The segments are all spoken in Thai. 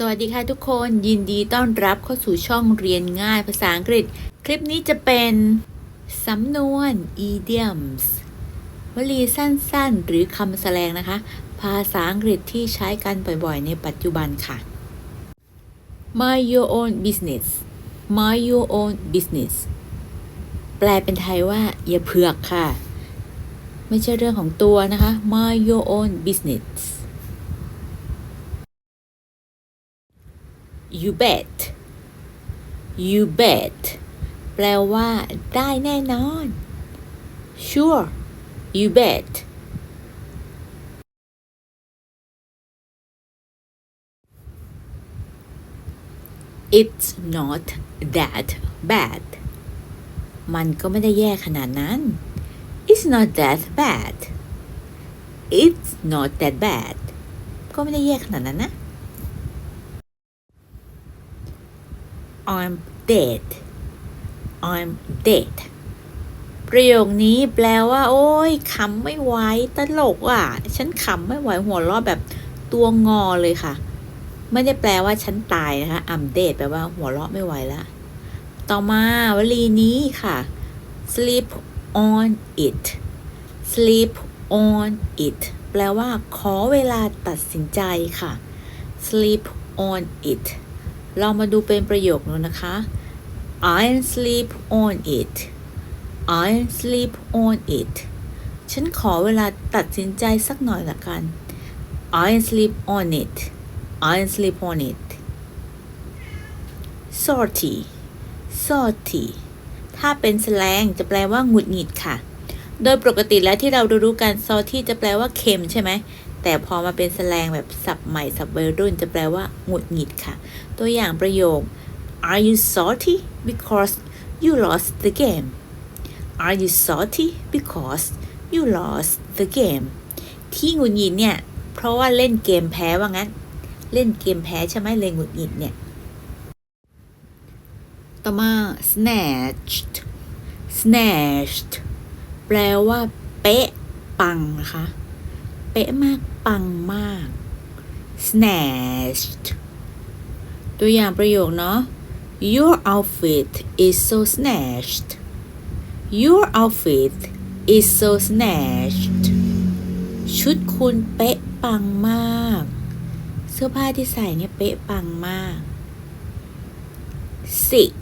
สวัสดีค่ะทุกคนยินดีต้อนรับเข้าสู่ช่องเรียนง่ายภาษาอังกฤษ คลิปนี้จะเป็นสำนวน idioms วลีสั้นๆ หรือคำแสลงนะคะ ภาษาอังกฤษที่ใช้กันบ่อยๆ ในปัจจุบันค่ะ mind your own business mind your own business แปลเป็นไทยว่า อย่าเผือกค่ะ ไม่ใช่เรื่องของตัวนะคะ mind your own business you bet you bet แปลว่าได้แน่นอน sure you bet it's not that bad มันก็ไม่ได้แย่ขนาดนั้น it's not that bad it's not that bad ก็ไม่ได้แย่ขนาดนั้นนะ I'm dead I'm dead ประโยคนี้แปลว่า โอ้ยขำไม่ไหวตลกอะ ฉันขำไม่ไหวหัวเราะแบบตัวงอเลยค่ะ ไม่ได้แปลว่าฉันตายนะคะ I'm dead แปลว่าหัวเราะไม่ไหวแล้ว ต่อมาวลีนี้ค่ะ sleep on it sleep on it แปลว่าขอเวลาตัดสินใจค่ะ sleep on it เรามาดูเป็นประโยคนูนะคะ I sleep on it I sleep on it ฉันขอเวลาตัดสินใจสักหน่อยละกัน I sleep on it I sleep on it salty salty ถ้าเป็น slang จะแปลว่าหงุดหงิดค่ะ โดยปกติแล้วที่เรารู้กัน salty จะแปลว่าเค็มใช่ไหม แต่พอมาเป็น slang แบบศัพท์ใหม่ศัพท์วัยรุ่นจะแปลว่าหงุดหงิดค่ะ ตัวอย่างประโยค Are you salty because you lost the game Are you salty because you lost the game ที่หงุดหงิดเนี่ย เพราะว่าเล่นเกมแพ้ว่างั้น เล่นเกมแพ้ใช่ไหมเลยหงุดหงิดเนี่ย ต่อมา snatched snatched แปลว่า เป๊ะ ปังนะคะ ป๊ะมาก ปังมาก snatched ตัวอย่างประโยคเนาะ Your outfit is so snatched Your outfit is so snatched ชุดคุณเป๊ะปังมาก เสื้อผ้าที่ใส่เนี่ยเป๊ะปังมาก sick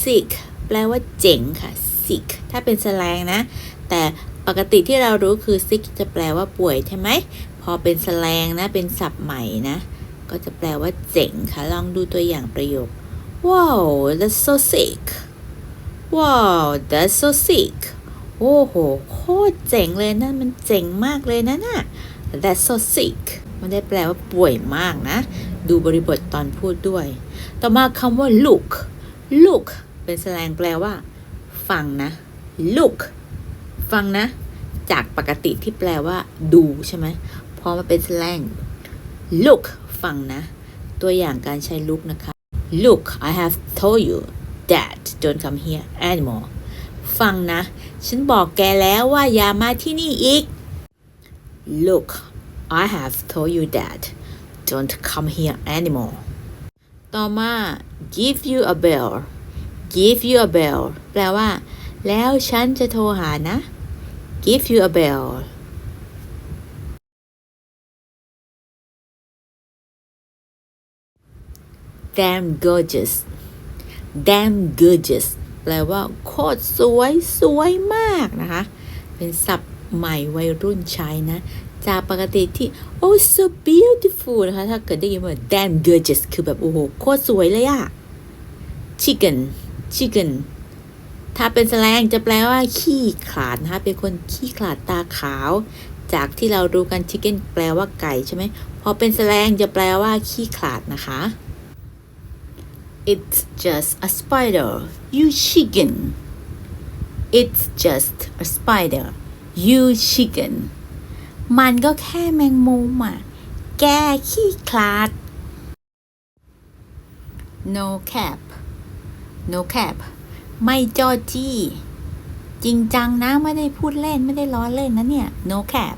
sick แปลว่าเจ๋งค่ะ sick ถ้าเป็นแสลงนะ แต่ ปกติที่เรารู้คือ sick จะแปลว่าป่วยใช่ไหม พอเป็นสแลงนะ เป็นศัพท์ใหม่นะ ก็จะแปลว่าเจ๋งค่ะ ลองดูตัวอย่างประโยค Wow that's so sick Wow that's so sick โอ้โห โคตรเจ๋งเลยนะ มันเจ๋งมากเลยนะน่ะ That's so sick ไม่ได้แปลว่าป่วยมากนะ ดูบริบทตอนพูดด้วย ต่อมาคำว่า look look เป็นแสดงแปลว่า ฟังนะ look ฟังนะ จากปกติที่แปลว่า ดูใช่ไหมพอมาเป็นแสดง look ฟังนะ ตัวอย่างการใช้ look นะคะ look I have told you that don't come here anymore ฟังนะ ฉันบอกแกแล้วว่าอย่ามาที่นี่อีก look I have told you that don't come here anymore ต่อมา give you a bell give you a bell แปลว่า แล้วฉันจะโทรหานะ give you a bell damn gorgeous damn gorgeous แปลว่าโคตรสวยสวยมากนะคะ เป็นศัพท์ใหม่วัยรุ่นใช้นะ จากปกติที่ oh so beautiful นะคะ ถ้าเกิดได้ยินว่า damn gorgeous คือแบบ โอ้โห โคตรสวยเลยอะ chicken chicken ถ้าเป็นแสลงจะแปลว่าขี้ขลาดนะคะเป็นคนขี้ขลาดตาขาว จากที่เรารู้กัน chicken แปลว่าไก่ใช่ไหมพอเป็นแสลงจะแปลว่าขี้ขลาดนะคะ It's just a spider you chicken It's just a spider you chicken มันก็แค่แมงมุมอะ แกขี้คลาด no cap no cap ไม่จอจี้ จริงจังนะไม่ได้พูดเล่นไม่ได้ล้อเล่นนะเนี่ย no cap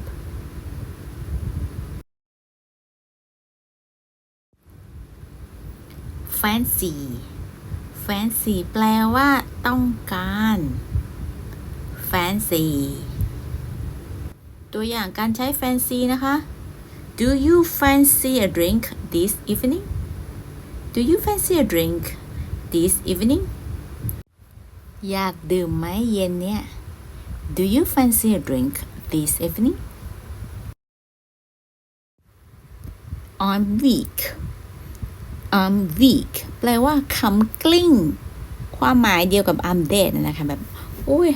fancy fancy แปลว่าต้องการ fancy ตัวอย่างการใช้ fancy นะคะ Do you fancy a drink this evening Do you fancy a drink this evening อยากดื่มไหมเย็นเนี่ย Do you fancy a drink this evening I'm weak I'm weak แปลว่าคำกลิ้ง ความหมายเดียวกับ I'm dead นะคะแบบอุ้ย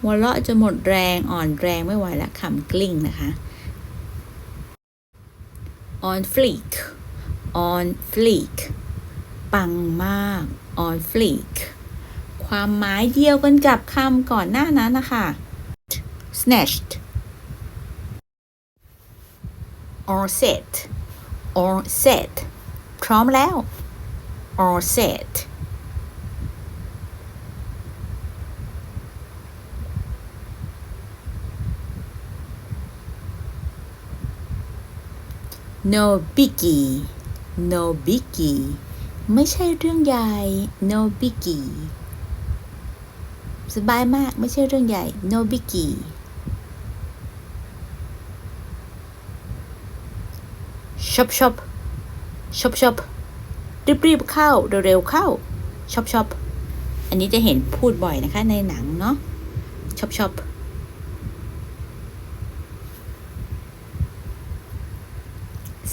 หัวเราะจะหมดแรงอ่อนแรงไม่ไหวแล้วคำกลิ้งนะคะ on fleek on fleek ปังมาก on fleek ความหมายเดียวกันกับคำก่อนหน้านั้นนะคะ snatched or set or set พร้อมแล้ว or set no biggie no biggie ไม่ใช่เรื่องใหญ่ no biggie สบายมากไม่ใช่เรื่องใหญ่ no biggie shop shop shop shop รีบรีบเข้าเร็วๆเข้า shop shop อันนี้จะเห็นพูดบ่อยนะคะในหนังเนาะ shop shop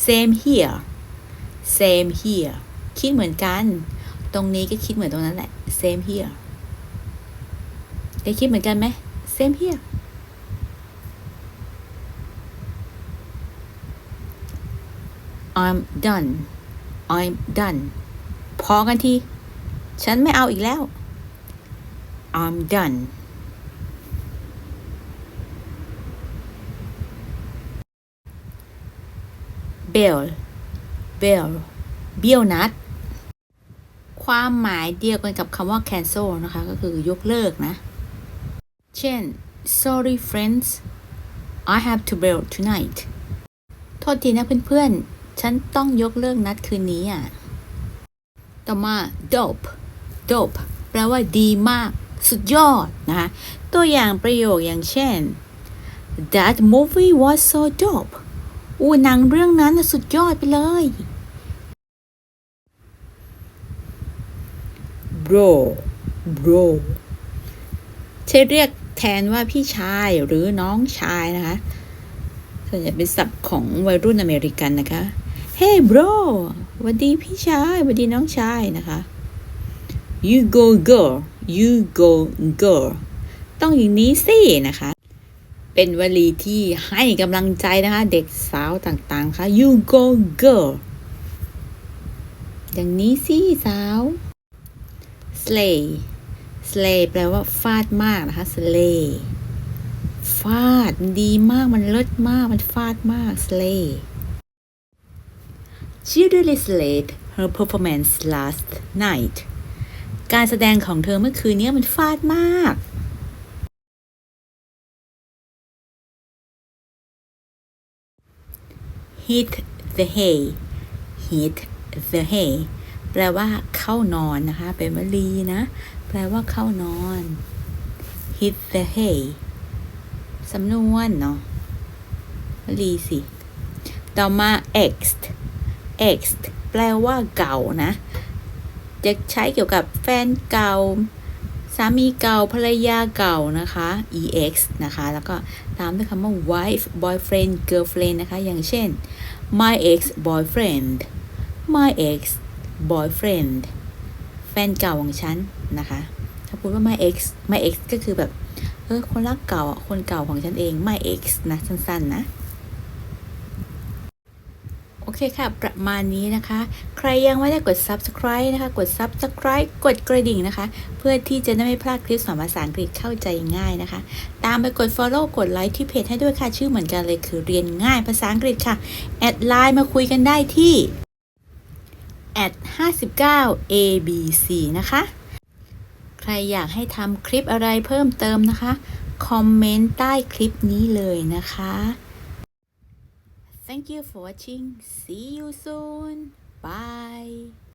same here same here คิดเหมือนกัน ตรงนี้ก็คิดเหมือนตรงนั้นแหละ same here ได้คิดเหมือนกันไหม same here I'm done I'm done พอกันที ฉันไม่เอาอีกแล้ว I'm done bail bail เบี้ยวนัด ความหมายเดียวกันกับคำว่า cancel นะคะ ก็คือยกเลิกนะ เช่น sorry friends I have to bail tonight โทษทีนะเพื่อนๆ ฉันต้องยกเลิกนัดคืนนี้อะ ต่อมา dope dope แปลว่าดีมาก สุดยอดนะคะ ตัวอย่างประโยคอย่างเช่น that movie was so dope อู้หนังเรื่องนั้นสุดยอดไปเลย bro bro ใช้เรียกแทนว่าพี่ชายหรือน้องชายนะคะ ส่วนใหญ่เป็นศัพท์ของวัยรุ่นอเมริกันนะคะ Hey bro หวันดีพี่ชายหวันดีน้องชายนะคะ You go girl You go girl ต้องอย่างนี้สินะคะ เป็นวลีที่ให้กำลังใจนะคะ เด็กสาวต่างๆค่ะ You go girl อย่างนี้สิสาว slay slay แปลว่าฟาดมากนะคะ slay ฟาดดีมากมันเลิศมากมันฟาดมาก slay She really slayed her performance last night การแสดงของเธอเมื่อคืนนี้มันฟาดมาก hit the hay hit the hay แปลว่าเข้านอนนะคะ เป็นวลีนะ แปลว่าเข้านอน hit the hay สำนวนเนาะวลีสิ ต่อมา ex ex แปลว่าเก่านะ จะใช้เกี่ยวกับแฟนเก่า สามีเก่า ภรรยาเก่านะคะ ex นะคะ แล้วก็ตามด้วยคำว่า wife boyfriend girlfriend นะคะ อย่างเช่น my ex boyfriend my ex boyfriend แฟนเก่าของฉันนะคะ ถ้าพูดว่า my ex my ex ก็คือแบบ เออ คนรักเก่าอะ คนเก่าของฉันเอง my ex นะ สั้น ๆ นะ โอเคค่ะ ประมาณนี้นะคะ ใครยังไม่ได้กด subscribe นะคะ กด subscribe กดกระดิ่งนะคะ เพื่อที่จะได้ไม่พลาดคลิปสอนภาษาอังกฤษเข้าใจง่ายนะคะ ตามไปกด follow กดไลค์ที่เพจให้ด้วยค่ะ ชื่อเหมือนกันเลยคือเรียนง่ายภาษาอังกฤษค่ะ แอดไลน์มาคุยกันได้ที่ at 59 abc นะคะ ใครอยากให้ทำคลิปอะไรเพิ่มเติมนะคะ คอมเมนต์ใต้คลิปนี้เลยนะคะ Thank you for watching. See you soon. Bye